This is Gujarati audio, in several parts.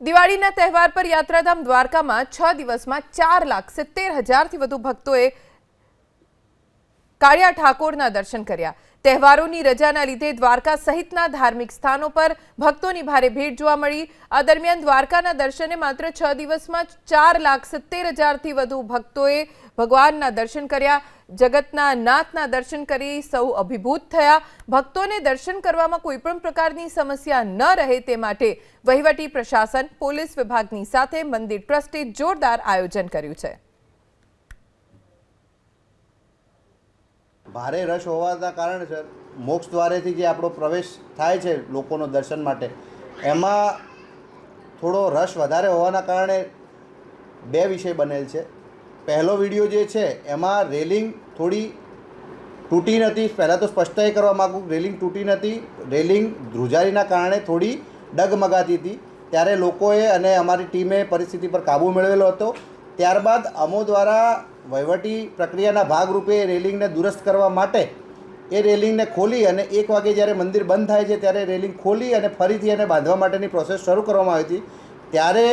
દિવાળીના તહેવાર પર યાત્રાધામ દ્વારકામાં છ દિવસમાં ચાર લાખ સિત્તેર હજારથી વધુ ભક્તોએ કાળિયા ઠાકોરના દર્શન કર્યા. તહેવારોની રજાના લીધે દ્વારકા સહિતના ધાર્મિક સ્થાનો પર ભક્તોની ભારે ભીડ જોવા મળી. આ દરમિયાન દ્વારકાના દર્શને માત્ર છ દિવસમાં ચાર લાખ સિત્તેર હજારથી વધુ ભક્તોએ ભગવાનના દર્શન કર્યા. જગતના નાથના દર્શન કરી સૌ અભિભૂત થયા. ભક્તોને દર્શન કરવામાં કોઈપણ પ્રકારની સમસ્યા ન રહે તે માટે વહીવટી પ્રશાસન, પોલીસ વિભાગની સાથે મંદિર ટ્રસ્ટે જોરદાર આયોજન કર્યું છે. ભારે રશ હોવાના કારણે, સર, મોક્ષ દ્વારેથી જે આપણો પ્રવેશ થાય છે લોકોનો દર્શન માટે, એમાં થોડો રશ વધારે હોવાના કારણે બે વિષય બનેલ છે. પહેલો વીડિયો જે છે, એમાં રેલિંગ થોડી તૂટી નથી. પહેલાં તો સ્પષ્ટ એ કરવા માગું, રેલિંગ તૂટી નથી. રેલિંગ ધ્રુજારીના કારણે થોડી ડગમગાતી હતી. ત્યારે લોકોએ અને અમારી ટીમે પરિસ્થિતિ પર કાબૂ મેળવેલો હતો. ત્યારબાદ અમો દ્વારા વહીવટી પ્રક્રિયાના ભાગરૂપે એ રેલિંગને દુરસ્ત કરવા માટે એ રેલિંગને ખોલી અને એક વાગે જ્યારે મંદિર બંધ થાય છે ત્યારે રેલિંગ ખોલી અને ફરીથી એને બાંધવા માટેની પ્રોસેસ શરૂ કરવામાં આવી હતી. ત્યારે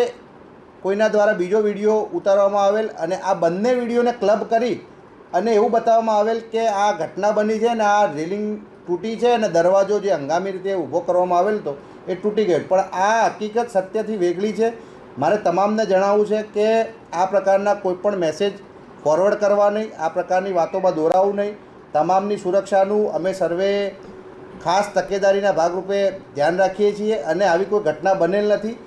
કોઈના દ્વારા બીજો વીડિયો ઉતારવામાં આવેલ અને આ બંને વિડીયોને ક્લબ કરી અને એવું બતાવવામાં આવેલ કે આ ઘટના બની છે અને આ રેલિંગ તૂટી છે અને દરવાજો જે હંગામી રીતે ઊભો કરવામાં આવેલ હતો એ તૂટી ગયો. પણ આ હકીકત સત્યથી વેગળી છે. મારે તમામને જણાવવું છે કે આ પ્રકારના કોઈપણ મેસેજ ફોરવર્ડ કરવા નહીં, આ પ્રકારની વાતોમાં દોરાવવું નહીં. તમામની સુરક્ષાનું અમે સર્વે ખાસ તકેદારીના ભાગરૂપે ધ્યાન રાખીએ છીએ અને આવી કોઈ ઘટના બનેલ નથી.